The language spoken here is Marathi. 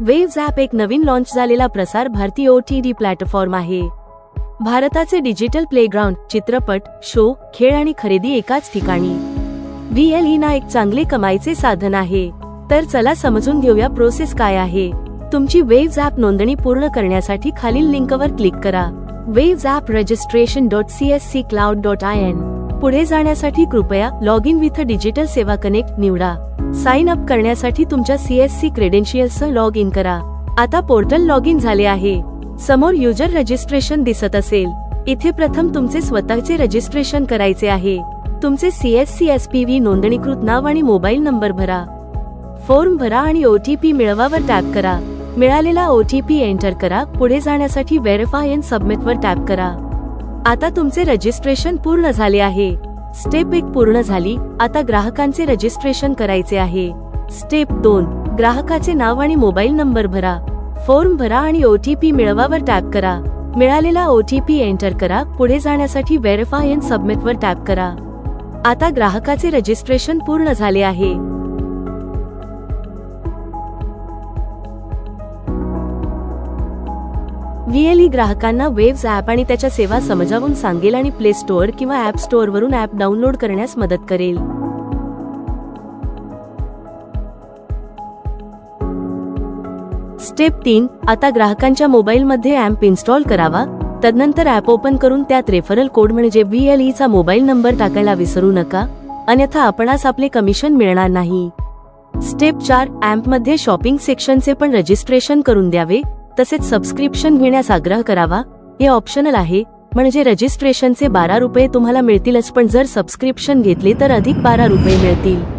वेव्ज ॲप एक नवीन लॉन्च झालेला प्रसार भारतीय ओ टी डी प्लॅटफॉर्म आहे. भारताचे डिजिटल प्लेग्राऊंड चित्रपट शो खेळ आणि खरेदी एकाच ठिकाणी. व्ही एल ना एक चांगले कमाईचे साधन आहे. तर चला समजून घेऊया प्रोसेस काय आहे. तुमची वेव्ज ॲप नोंदणी पूर्ण करण्यासाठी खालील लिंकवर क्लिक करा. Waves app registration dot C S C cloud dot I N पुढे जाण्यासाठी कृपया log in with digital Seva connect निवडा. साइन अप करण्यासाठी तुमच्या सी एस सी क्रेडेन्शियल्ससह लॉग इन करा. आता पोर्टल लॉग इन झाले आहे. समोर युजर रजिस्ट्रेशन दिसत असेल. इथे प्रथम तुमचे स्वतःचे रजिस्ट्रेशन करायचे आहे. तुमचे C S C S P V नोंदणीकृत नाव आणि मोबाईल नंबर भरा. फॉर्म भरा आणि ओटीपी मिळवावर टॅप करा. मिळालेला ओटीपी एंटर करा. पुढे जाण्यासाठी व्हेरीफाय अँड सबमिट वर टॅप करा. आता तुमचे रजिस्ट्रेशन पूर्ण झाले आहे. स्टेप एक पूर्ण झाली आता ग्राहकांचे रजिस्ट्रेशन करायचे आहे. स्टेप दोन ग्राहकाचे नाव आणि मोबाईल नंबर भरा. फॉर्म भरा आणि ओटीपी मिळवावर टॅप करा. मिळालेला ओटीपी एंटर करा पुढे जाण्यासाठी व्हेरीफाय अँड सबमिट वर टॅप करा. आता ग्राहकाचे रजिस्ट्रेशन पूर्ण झाले आहे. व्हीएलई ग्राहकांना वेव्स ॲप आणि त्याच्या सेवा समजावून सांगेल आणि प्ले स्टोअर किंवा ॲप स्टोअरवरून ॲप डाउनलोड करण्यास मदत करेल. स्टेप तीन आता ग्राहकांच्या मोबाईलमध्ये ॲप इन्स्टॉल करावा. तदनंतर ॲप ओपन करून त्यात रेफरल कोड म्हणजे व्हीएलई चा मोबाईल नंबर टाकायला विसरू नका. अन्यथा आपणास आपले कमिशन मिळणार नाही. स्टेप चारमध्ये शॉपिंग सेक्शनचे पण रजिस्ट्रेशन करून द्यावे. तसेच सबस्क्रिप्शन घेण्यास आग्रह करावा. हे ऑप्शनल आहे. म्हणजे रजिस्ट्रेशनचे बारा रुपये तुम्हाला मिळतीलच पण जर सबस्क्रिप्शन घेतले तर अधिक बारा रुपये मिळतील.